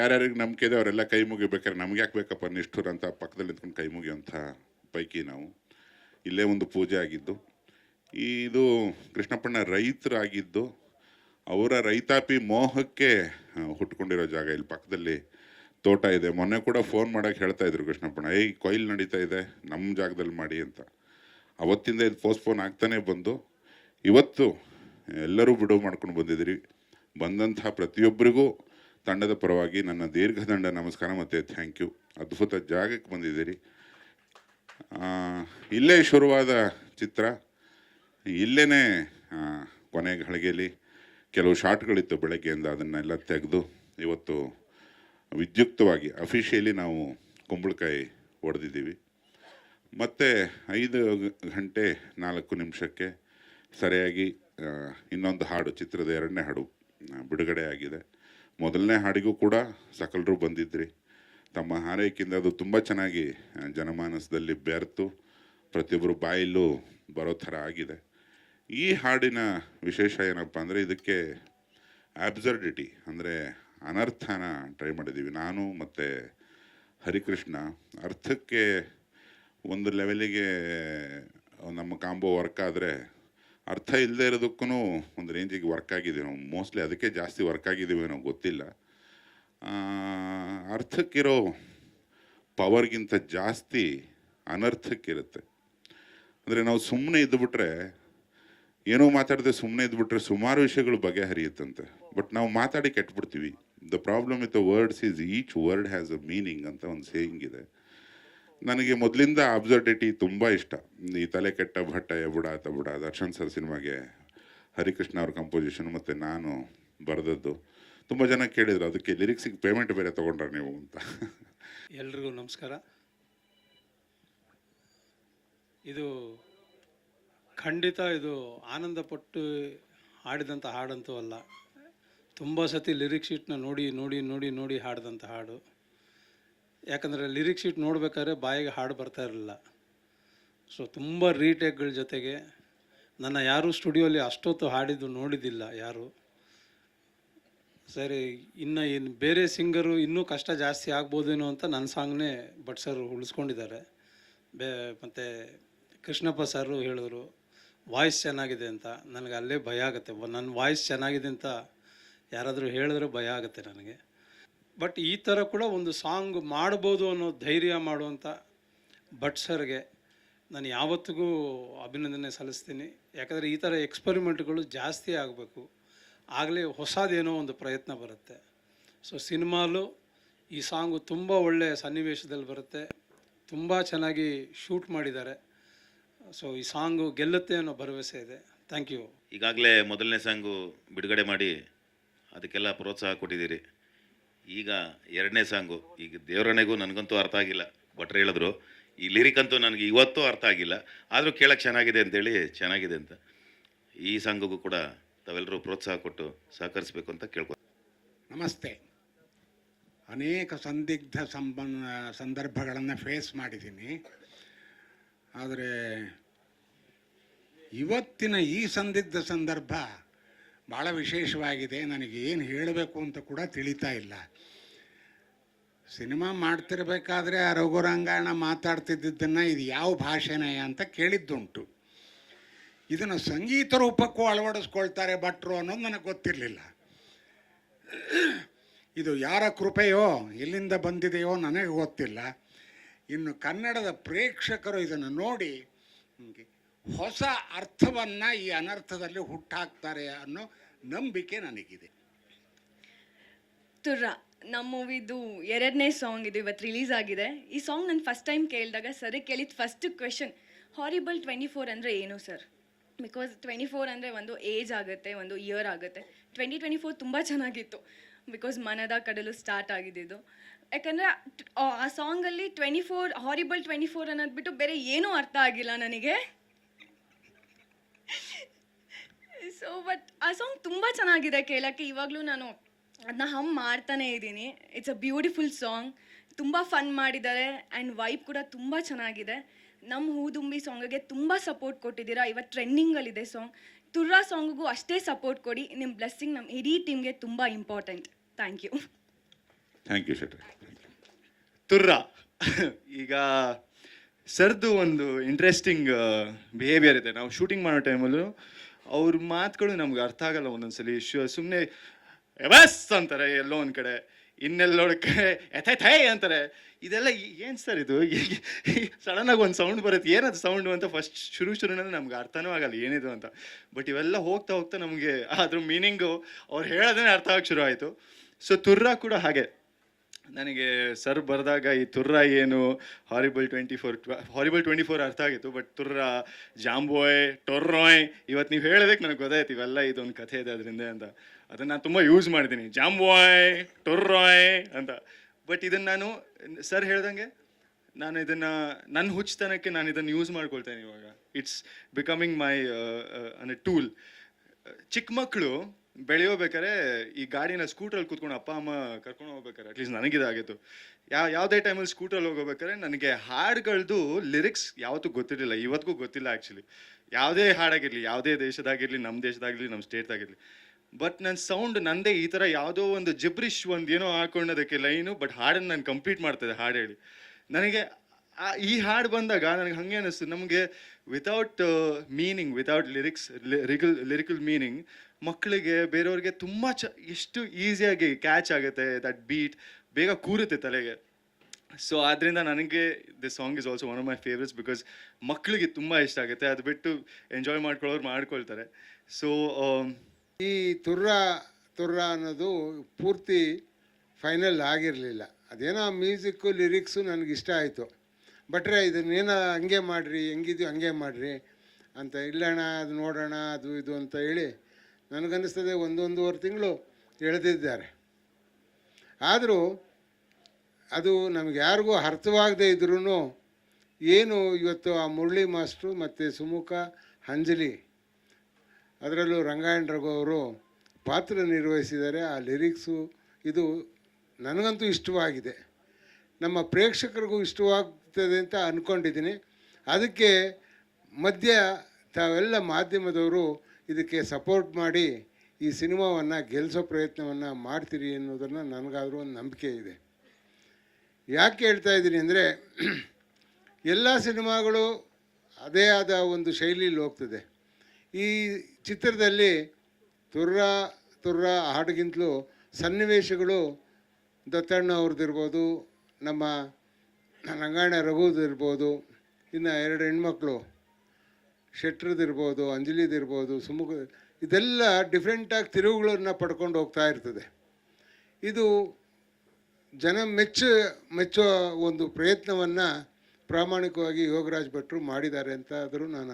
ಯಾರ್ಯಾರಿಗೆ ನಂಬಿಕೆ ಇದೆ ಅವರೆಲ್ಲ ಕೈ ಮುಗಿಬೇಕಾದ್ರೆ ನಮ್ಗೆ ಯಾಕೆ ಬೇಕಪ್ಪ ನಿಷ್ಠುರ ಅಂತ ಪಕ್ಕದಲ್ಲಿ ನಿಂತ್ಕೊಂಡು ಕೈ ಮುಗಿಯೋಂಥ ಪೈಕಿ ನಾವು. ಇಲ್ಲೇ ಒಂದು ಪೂಜೆ ಆಗಿದ್ದು. ಇದು ಕೃಷ್ಣಪ್ಪಣ್ಣ ರೈತರಾಗಿದ್ದು ಅವರ ರೈತಾಪಿ ಮೋಹಕ್ಕೆ ಹುಟ್ಕೊಂಡಿರೋ ಜಾಗ ಇಲ್ಲಿ ಪಕ್ಕದಲ್ಲಿ ತೋಟ ಇದೆ. ಮೊನ್ನೆ ಕೂಡ ಫೋನ್ ಮಾಡೋಕ್ಕೆ ಹೇಳ್ತಾ ಇದ್ರು ಕೃಷ್ಣಪ್ಪಣ್ಣ ಏಯ್, ಕೊಯ್ಲು ನಡೀತಾ ಇದೆ, ನಮ್ಮ ಜಾಗದಲ್ಲಿ ಮಾಡಿ ಅಂತ. ಅವತ್ತಿಂದ ಇದು ಪೋಸ್ಟ್ಪೋನ್ ಆಗ್ತಾನೆ ಬಂದು ಇವತ್ತು ಎಲ್ಲರೂ ಬಿಡುವು ಮಾಡ್ಕೊಂಡು ಬಂದಿದ್ದೀರಿ. ಬಂದಂತಹ ಪ್ರತಿಯೊಬ್ಬರಿಗೂ ತಂಡದ ಪರವಾಗಿ ನನ್ನ ದೀರ್ಘ ದೀರ್ಘದಂಡ ನಮಸ್ಕಾರ ಮತ್ತು ಥ್ಯಾಂಕ್ ಯು ಅದ್ಭುತ ಜಾಗಕ್ಕೆ ಬಂದಿದ್ದೀರಿ. ಇಲ್ಲೇ ಶುರುವಾದ ಚಿತ್ರ. ಇಲ್ಲೇ ಕೊನೆ ಘಳಿಗೆಯಲ್ಲಿ ಕೆಲವು ಶಾರ್ಟ್ಗಳಿತ್ತು ಬೆಳಗ್ಗೆಯಿಂದ ಅದನ್ನೆಲ್ಲ ತೆಗೆದು ಇವತ್ತು ವಿದ್ಯುಕ್ತವಾಗಿ ಅಫಿಷಿಯಲಿ ನಾವು ಕುಂಬಳಕಾಯಿ ಹೊಡೆದಿದ್ದೀವಿ ಮತ್ತು ಐದು ಗಂಟೆ ನಾಲ್ಕು ನಿಮಿಷಕ್ಕೆ ಸರಿಯಾಗಿ ಇನ್ನೊಂದು ಹಾಡು, ಚಿತ್ರದ ಎರಡನೇ ಹಾಡು ಬಿಡುಗಡೆ ಆಗಿದೆ ಮೊದಲನೇ ಹಾಡಿಗೂ ಕೂಡ ಸಕಲರು ಬಂದಿದ್ರಿ. ತಮ್ಮ ಹಾರೈಕೆಯಿಂದ ಅದು ತುಂಬ ಚೆನ್ನಾಗಿ ಜನಮಾನಸದಲ್ಲಿ ಬೆರೆತು ಪ್ರತಿಯೊಬ್ಬರು ಬಾಯಲ್ಲೂ ಬರೋ ಥರ ಆಗಿದೆ. ಈ ಹಾಡಿನ ವಿಶೇಷ ಏನಪ್ಪ ಅಂದರೆ ಇದಕ್ಕೆ ಆಬ್ಸರ್ಡಿಟಿ ಅಂದರೆ ಅನರ್ಥನ ಟ್ರೈ ಮಾಡಿದ್ದೀವಿ ನಾನು ಮತ್ತು ಹರಿಕೃಷ್ಣ, ಅರ್ಥಕ್ಕೆ ಒಂದು ಲೆವೆಲಿಗೆ ನಮ್ಮ ಕಾಂಬೋ ವರ್ಕ್ ಆದರೆ ಅರ್ಥ ಇಲ್ಲದೆ ಇರೋದಕ್ಕೂ ಒಂದು ರೇಂಜಿಗೆ ವರ್ಕ್ ಆಗಿದ್ದೀವಿ ನಾವು ಮೋಸ್ಟ್ಲಿ ಅದಕ್ಕೆ ಜಾಸ್ತಿ ವರ್ಕ್ ಆಗಿದ್ದೀವಿ ನಾವು ಗೊತ್ತಿಲ್ಲ. ಅರ್ಥಕ್ಕಿರೋ ಪವರ್ಗಿಂತ ಜಾಸ್ತಿ ಅನರ್ಥಕ್ಕಿರುತ್ತೆ. ಅಂದರೆ ನಾವು ಸುಮ್ಮನೆ ಇದ್ದುಬಿಟ್ರೆ ಏನೋ ಮಾತಾಡದೆ ಸುಮ್ಮನೆ ಇದ್ದುಬಿಟ್ರೆ ಸುಮಾರು ವಿಷಯಗಳು ಬಗೆಹರಿಯುತ್ತಂತೆ. ಬಟ್ ನಾವು ಮಾತಾಡಿ ಕೆಟ್ಬಿಡ್ತೀವಿ. The problem with the words is each word has a meaning ಅಂತ ಒಂದು ಸೇಯಿಂಗ್ ಇದೆ. ನನಗೆ ಮೊದಲಿಂದ ಅಬ್ಸರ್ಡಿಟಿ ತುಂಬ ಇಷ್ಟ. ಈ ತಲೆ ಕೆಟ್ಟ ಭಟ್ಟ ಎಬುಡ ತಬುಡ ಬುಡ, ದರ್ಶನ್ ಸರ್ ಸಿನಿಮಾಗೆ ಹರಿಕೃಷ್ಣ ಅವ್ರ ಕಂಪೋಸಿಷನ್ ಮತ್ತು ನಾನು ಬರೆದದ್ದು. ತುಂಬ ಜನ ಕೇಳಿದ್ರು, ಅದಕ್ಕೆ ಲಿರಿಕ್ಸಿಗೆ ಪೇಮೆಂಟ್ ಬೇರೆ ತೊಗೊಂಡ್ರೆ ನೀವು ಅಂತ. ಎಲ್ರಿಗೂ ನಮಸ್ಕಾರ. ಇದು ಖಂಡಿತ ಇದು ಆನಂದಪಟ್ಟು ಹಾಡಿದಂಥ ಹಾಡಂತೂ ಅಲ್ಲ. ತುಂಬ ಸತಿ ಲಿರಿಕ್ಸ್ ಶೀಟ್ನ ನೋಡಿ ನೋಡಿ ನೋಡಿ ನೋಡಿ ಹಾಡಿದಂಥ ಹಾಡು. ಯಾಕಂದರೆ ಲಿರಿಕ್ ಶೀಟ್ ನೋಡ್ಬೇಕಾದ್ರೆ ಬಾಯಿಗೆ ಹಾಡು ಬರ್ತಾ ಇರಲಿಲ್ಲ. ಸೊ ತುಂಬ ರೀಟೇಕ್ಗಳ ಜೊತೆಗೆ ನನ್ನ ಯಾರೂ ಸ್ಟುಡಿಯೋಲಿ ಅಷ್ಟೊತ್ತು ಹಾಡಿದ್ದು ನೋಡಿದ್ದಿಲ್ಲ ಯಾರು. ಸರಿ, ಇನ್ನು ಏನು ಬೇರೆ ಸಿಂಗರು ಇನ್ನೂ ಕಷ್ಟ ಜಾಸ್ತಿ ಆಗ್ಬೋದೇನೋ ಅಂತ ನನ್ನ ಸಾಂಗ್ನೇ ಭಟ್ ಸರ್ ಉಳಿಸ್ಕೊಂಡಿದ್ದಾರೆ. ಬೇ, ಮತ್ತು ಕೃಷ್ಣಪ್ಪ ಸರು ಹೇಳಿದ್ರು ವಾಯ್ಸ್ ಚೆನ್ನಾಗಿದೆ ಅಂತ, ನನಗೆ ಅಲ್ಲೇ ಭಯ ಆಗುತ್ತೆ. ನನ್ನ ವಾಯ್ಸ್ ಚೆನ್ನಾಗಿದೆ ಅಂತ ಯಾರಾದರೂ ಹೇಳಿದ್ರೆ ಭಯ ಆಗುತ್ತೆ ನನಗೆ. ಬಟ್ ಈ ಥರ ಕೂಡ ಒಂದು ಸಾಂಗ್ ಮಾಡ್ಬೋದು ಅನ್ನೋ ಧೈರ್ಯ ಮಾಡುವಂಥ ಭಟ್ ಸರ್ಗೆ ನಾನು ಯಾವತ್ತಿಗೂ ಅಭಿನಂದನೆ ಸಲ್ಲಿಸ್ತೀನಿ. ಯಾಕಂದರೆ ಈ ಥರ ಎಕ್ಸ್ಪರಿಮೆಂಟ್ಗಳು ಜಾಸ್ತಿ ಆಗಬೇಕು. ಆಗಲೇ ಹೊಸದೇನೋ ಒಂದು ಪ್ರಯತ್ನ ಬರುತ್ತೆ. ಸೊ ಸಿನಿಮಾಲು ಈ ಸಾಂಗು ತುಂಬ ಒಳ್ಳೆಯ ಸನ್ನಿವೇಶದಲ್ಲಿ ಬರುತ್ತೆ. ತುಂಬ ಚೆನ್ನಾಗಿ ಶೂಟ್ ಮಾಡಿದ್ದಾರೆ. ಸೊ ಈ ಸಾಂಗು ಗೆಲ್ಲುತ್ತೆ ಅನ್ನೋ ಭರವಸೆ ಇದೆ. ಥ್ಯಾಂಕ್ ಯು ಈಗಾಗಲೇ ಮೊದಲನೇ ಸಾಂಗು ಬಿಡುಗಡೆ ಮಾಡಿ ಅದಕ್ಕೆಲ್ಲ ಪ್ರೋತ್ಸಾಹ ಕೊಟ್ಟಿದ್ದೀರಿ. ಈಗ ಎರಡನೇ ಸಾಂಗು, ಈಗ ದೇವರನೆಗೂ ನನಗಂತೂ ಅರ್ಥ ಆಗಿಲ್ಲ. ಭಟ್ರು ಹೇಳಿದ್ರು, ಈ ಲಿರಿಕ್ ಅಂತೂ ನನಗೆ ಇವತ್ತೂ ಅರ್ಥ ಆಗಿಲ್ಲ, ಆದರೂ ಕೇಳಕ್ಕೆ ಚೆನ್ನಾಗಿದೆ ಅಂತೇಳಿ ಚೆನ್ನಾಗಿದೆ ಅಂತ. ಈ ಸಾಂಗಿಗೂ ಕೂಡ ತಾವೆಲ್ಲರೂ ಪ್ರೋತ್ಸಾಹ ಕೊಟ್ಟು ಸಹಕರಿಸಬೇಕು ಅಂತ ಕೇಳ್ಕೊ ನಮಸ್ತೆ. ಅನೇಕ ಸಂದಿಗ್ಧ ಸಂಬಂಧ ಸಂದರ್ಭಗಳನ್ನು ಫೇಸ್ ಮಾಡಿದ್ದೀನಿ. ಆದರೆ ಇವತ್ತಿನ ಈ ಸಂದಿಗ್ಧ ಸಂದರ್ಭ ಭಾಳ ವಿಶೇಷವಾಗಿದೆ. ನನಗೆ ಏನು ಹೇಳಬೇಕು ಅಂತ ಕೂಡ ತಿಳಿತಾ ಇಲ್ಲ. ಸಿನಿಮಾ ಮಾಡ್ತಿರ್ಬೇಕಾದ್ರೆ ಆ ರಘುರಂಗಾಯಣ ಮಾತಾಡ್ತಿದ್ದನ್ನು ಇದು ಯಾವ ಭಾಷೆನೇ ಅಂತ ಕೇಳಿದ್ದುಂಟು. ಇದನ್ನು ಸಂಗೀತ ರೂಪಕ್ಕೂ ಅಳವಡಿಸ್ಕೊಳ್ತಾರೆ ಭಟ್ರು ಅನ್ನೋದು ನನಗೆ ಗೊತ್ತಿರಲಿಲ್ಲ. ಇದು ಯಾರ ಕೃಪೆಯೋ, ಎಲ್ಲಿಂದ ಬಂದಿದೆಯೋ ನನಗೆ ಗೊತ್ತಿಲ್ಲ. ಇನ್ನು ಕನ್ನಡದ ಪ್ರೇಕ್ಷಕರು ಇದನ್ನು ನೋಡಿ ಹೊಸ ಅರ್ಥವನ್ನು ಈ ಅನರ್ಥದಲ್ಲಿ ಹುಟ್ಟಾಕ್ತಾರೆ ಅನ್ನೋ ನಂಬಿಕೆ ನನಗಿದೆ. ತುರ್ರ, ನಮ್ಮ ಮೂವಿದು ಎರಡನೇ ಸಾಂಗ್ ಇದು ಇವತ್ತು ರಿಲೀಸ್ ಆಗಿದೆ. ಈ ಸಾಂಗ್ ನಾನು ಫಸ್ಟ್ ಟೈಮ್ ಕೇಳಿದಾಗ ಸರಿ ಕೇಳಿದ first question horrible twenty four ಅಂದರೆ ಏನು ಸರ್ ಬಿಕಾಸ್ ಟ್ವೆಂಟಿ ಫೋರ್ ಅಂದರೆ ಒಂದು ಏಜ್ ಆಗುತ್ತೆ, ಒಂದು ಇಯರ್ ಆಗುತ್ತೆ. ಟ್ವೆಂಟಿ ಟ್ವೆಂಟಿ ಫೋರ್ ತುಂಬ ಚೆನ್ನಾಗಿತ್ತು. ಬಿಕಾಸ್ ಮನದ ಕಡಲು ಸ್ಟಾರ್ಟ್ ಆಗಿದ್ದು ಯಾಕಂದರೆ, ಆ ಸಾಂಗಲ್ಲಿ twenty four horrible twenty four ಅನ್ನೋದು ಬಿಟ್ಟು ಬೇರೆ ಏನೂ ಅರ್ಥ ಆಗಿಲ್ಲ ನನಗೆ. ಸೊ ಬಟ್ ಆ ಸಾಂಗ್ ತುಂಬ ಚೆನ್ನಾಗಿದೆ ಕೇಳೋಕ್ಕೆ. ಇವಾಗಲೂ ನಾನು ಅದನ್ನ ಹಮ್ ಮಾಡ್ತಾನೇ ಇದ್ದೀನಿ. ಇಟ್ಸ್ ಅ ಬ್ಯೂಟಿಫುಲ್ ಸಾಂಗ್ ತುಂಬ ಫನ್ ಮಾಡಿದ್ದಾರೆ ಆ್ಯಂಡ್ ವೈಬ್ ಕೂಡ ತುಂಬ ಚೆನ್ನಾಗಿದೆ. ನಮ್ಮ ಹೂದುಂಬಿ ಸಾಂಗಿಗೆ ತುಂಬ ಸಪೋರ್ಟ್ ಕೊಟ್ಟಿದ್ದೀರಾ? ಇವತ್ತು ಟ್ರೆಂಡಿಂಗಲ್ಲಿದೆ ಸಾಂಗ್ ತುರ್ರಾ ಸಾಂಗಿಗೂ ಅಷ್ಟೇ ಸಪೋರ್ಟ್ ಕೊಡಿ. ನಿಮ್ಮ ಬ್ಲೆಸ್ಸಿಂಗ್ ನಮ್ಮ ಇಡೀ ಟೀಮ್ಗೆ ತುಂಬ important thank you thank you Shetty ತುರ್ರಾ. ಈಗ ಸರ್ದು ಒಂದು ಇಂಟ್ರೆಸ್ಟಿಂಗ್ ಬಿಹೇವಿಯರ್ ಇದೆ. ನಾವು ಶೂಟಿಂಗ್ ಮಾಡೋ ಟೈಮಲ್ಲೂ ಅವ್ರ ಮಾತುಗಳು ನಮ್ಗೆ ಅರ್ಥ ಆಗಲ್ಲ ಒಂದೊಂದ್ಸಲಿ. ಸುಮ್ಮನೆ ಎಬಸ್ ಅಂತಾರೆ ಎಲ್ಲೋ ಒಂದು ಕಡೆ. ಇನ್ನೆಲ್ಲೋಡಕ್ಕೆ ಎಥೆ ಥೈ ಅಂತಾರೆ. ಇದೆಲ್ಲ ಏನು ಸರ್ ಇದು? ಸಡನ್ನಾಗಿ ಒಂದು ಸೌಂಡ್ ಬರುತ್ತೆ. ಏನದು ಸೌಂಡು ಅಂತ ಫಸ್ಟ್ ಶುರು, ಶುರುನಲ್ಲಿ ನಮ್ಗೆ ಅರ್ಥನೂ ಆಗಲ್ಲ ಏನಿದು ಅಂತ. ಬಟ್ ಇವೆಲ್ಲ ಹೋಗ್ತಾ ಹೋಗ್ತಾ ನಮಗೆ ಅದ್ರ ಮೀನಿಂಗು ಅವ್ರು ಹೇಳೋದೇ ಅರ್ಥ ಆಗಕ್ಕೆ ಶುರು ಆಯಿತು. ಸೊ ತುರ್ರ ಕೂಡ ಹಾಗೆ. ನನಗೆ ಸರ್ ಬರೆದಾಗ ಈ ತುರ್ರ ಏನು horrible twenty four horrible twenty four ಅರ್ಥ ಆಗಿತ್ತು ಬಟ್ ತುರ್ರ ಜಾಂಬೋಯ್ ಟೊರ್ರಾಯ್ ಇವತ್ತು ನೀವು ಹೇಳೋದಕ್ಕೆ ನನಗೆ ಗೊತ್ತಾಯ್ತು, ಇವೆಲ್ಲ ಇದೊಂದು ಕಥೆ ಇದೆ ಅದರಿಂದ ಅಂತ. ಅದನ್ನು ನಾನು ತುಂಬ ಯೂಸ್ ಮಾಡಿದ್ದೀನಿ ಜಾಂಬೋಯ್ ಟೊರ್ರಾಯ್ ಅಂತ. ಬಟ್ ಇದನ್ನು ನಾನು, ಸರ್ ಹೇಳ್ದಂಗೆ ನಾನು ಇದನ್ನು ನನ್ನ ಹುಚ್ಚತನಕ್ಕೆ ನಾನು ಇದನ್ನು ಯೂಸ್ ಮಾಡ್ಕೊಳ್ತೇನೆ ಇವಾಗ. ಇಟ್ಸ್ ಬಿಕಮಿಂಗ್ ಮೈ ಅಂದರೆ ಟೂಲ್ ಚಿಕ್ಕ ಮಕ್ಕಳು ಬೆಳೆಯೋಬೇಕಾದ್ರೆ ಈ ಗಾಡಿನ ಸ್ಕೂಟ್ರಲ್ಲಿ ಕೂತ್ಕೊಂಡು ಅಪ್ಪ, ಅಮ್ಮ ಕರ್ಕೊಂಡು ಹೋಗ್ಬೇಕಾರೆ ಅಟ್ಲೀಸ್ಟ್ ನನಗಿದಾಗಿತ್ತು ಯಾವ ಯಾವುದೇ ಟೈಮಲ್ಲಿ ಸ್ಕೂಟ್ರಲ್ಲಿ ಹೋಗೋಬೇಕಾರೆ ನನಗೆ ಹಾಡುಗಳದ್ದು ಲಿರಿಕ್ಸ್ ಯಾವತ್ತೂ ಗೊತ್ತಿರಲಿಲ್ಲ. ಇವತ್ತಿಗೂ ಗೊತ್ತಿಲ್ಲ ಆ್ಯಕ್ಚುಲಿ ಯಾವುದೇ ಹಾಡಾಗಿರಲಿ, ಯಾವುದೇ ದೇಶದಾಗಿರಲಿ ನಮ್ಮ ದೇಶದಾಗಿರಲಿ ನಮ್ಮ ಸ್ಟೇಟ್ದಾಗಿರಲಿ. ಬಟ್ ನನ್ನ ಸೌಂಡ್ ನಂದೇ ಈ ಥರ ಯಾವುದೋ ಒಂದು ಜಿಬ್ರಿಶ್ ಒಂದು ಏನೋ ಹಾಕೊಂಡೋದಕ್ಕೆ ಲೈನು ಬಟ್ ಹಾಡನ್ನು ನಾನು ಕಂಪ್ಲೀಟ್ ಮಾಡ್ತದೆ ಹಾಡು ಹೇಳಿ ನನಗೆ ಈ ಹಾಡು ಬಂದಾಗ ನನಗೆ ಹಾಗೆ ಅನಿಸ್ತು. ನಮಗೆ without meaning without lyrics lyrical lyrical meaning ಮಕ್ಕಳಿಗೆ ಬೇರೆಯವ್ರಿಗೆ ತುಂಬ ಚ ಎಷ್ಟು ಈಸಿಯಾಗಿ ಕ್ಯಾಚ್ ಆಗುತ್ತೆ ದಟ್ ಬೀಟ್ ಬೇಗ ಕೂರುತ್ತೆ ತಲೆಗೆ. ಸೊ ಆದ್ದರಿಂದ ನನಗೆ this song is also one of my favourites because ಮಕ್ಕಳಿಗೆ ತುಂಬ ಇಷ್ಟ ಆಗುತ್ತೆ. ಅದು ಬಿಟ್ಟು ಎಂಜಾಯ್ ಮಾಡ್ಕೊಳ್ಳೋರು ಮಾಡ್ಕೊಳ್ತಾರೆ. Um, ಸೊ ಈ ತುರ್ರ ತುರ್ರ ಅನ್ನೋದು ಪೂರ್ತಿ ಫೈನಲ್ ಆಗಿರಲಿಲ್ಲ. ಅದೇನೋ ಮ್ಯೂಸಿಕ್ಕು ಲಿರಿಕ್ಸು ನನಗೆ ಇಷ್ಟ ಆಯಿತು. ಬಟ್ರೆ ಇದನ್ನೇನೋ ಹಂಗೆ ಮಾಡಿರಿ, ಹೆಂಗಿದ್ಯೋ ಹಂಗೆ ಮಾಡಿರಿ ಅಂತ, ಇಲ್ಲಣ್ಣ, ಅದು ನೋಡೋಣ, ಅದು ಇದು ಅಂತ ಹೇಳಿ ನನಗನ್ನಿಸ್ತದೆ ಒಂದೊಂದೂವರೆ ತಿಂಗಳು ಎಳೆದಿದ್ದಾರೆ ಆದರೂ ಅದು ನಮ್ಗೆ ಯಾರಿಗೂ ಅರ್ಥವಾಗದೇ ಇದ್ರೂ ಏನು ಇವತ್ತು ಆ ಮುರಳಿ ಮಾಸ್ಟ್ರು ಮತ್ತು ಸುಮುಖ ಅಂಜಲಿ ಅದರಲ್ಲೂ ರಂಗಾಯಣ ರಘು ಅವರು ಪಾತ್ರ ನಿರ್ವಹಿಸಿದ್ದಾರೆ, ಆ ಲಿರಿಕ್ಸು ಇದು ನನಗಂತೂ ಇಷ್ಟವಾಗಿದೆ. ನಮ್ಮ ಪ್ರೇಕ್ಷಕರಿಗೂ ಇಷ್ಟವಾಗ್ತದೆ ಅಂತ ಅಂದ್ಕೊಂಡಿದ್ದೀನಿ ಅದಕ್ಕೆ ಮಧ್ಯ ತಾವೆಲ್ಲ ಮಾಧ್ಯಮದವರು ಇದಕ್ಕೆ ಸಪೋರ್ಟ್ ಮಾಡಿ ಈ ಸಿನಿಮಾವನ್ನು ಗೆಲ್ಲಿಸೋ ಪ್ರಯತ್ನವನ್ನು ಮಾಡ್ತೀರಿ ಅನ್ನೋದನ್ನು ನನಗಾದರೂ ಒಂದು ನಂಬಿಕೆ ಇದೆ. ಯಾಕೆ ಹೇಳ್ತಾ ಇದ್ದೀನಿ ಅಂದರೆ ಎಲ್ಲ ಸಿನಿಮಾಗಳು ಅದೇ ಆದ ಒಂದು ಶೈಲಿಯಲ್ಲಿ ಹೋಗ್ತದೆ. ಈ ಚಿತ್ರದಲ್ಲಿ ತುರ್ರ ತುರ್ರ ಹಾಡುಗಿಂತಲೂ ಸನ್ನಿವೇಶಗಳು ದತ್ತಣ್ಣ ಅವ್ರದ್ದಿರ್ಬೋದು, ನಮ್ಮ ರಂಗಾಯಣ ರಘುದಿರ್ಬೋದು ಇನ್ನು ಎರಡು ಹೆಣ್ಮಕ್ಳು ಶೆಟ್ರದಿರ್ಬೋದು ಅಂಜಲಿದಿರ್ಬೋದು ಸುಮುಖ, ಇದೆಲ್ಲ ಡಿಫ್ರೆಂಟಾಗಿ ತಿರುವುಗಳನ್ನ ಪಡ್ಕೊಂಡು ಹೋಗ್ತಾ ಇರ್ತದೆ. ಇದು ಜನ ಮೆಚ್ಚ ಮೆಚ್ಚೋ ಒಂದು ಪ್ರಯತ್ನವನ್ನು ಪ್ರಾಮಾಣಿಕವಾಗಿ ಯೋಗರಾಜ್ ಭಟ್ರು ಮಾಡಿದ್ದಾರೆ ಅಂತ ಆದರೂ ನಾನು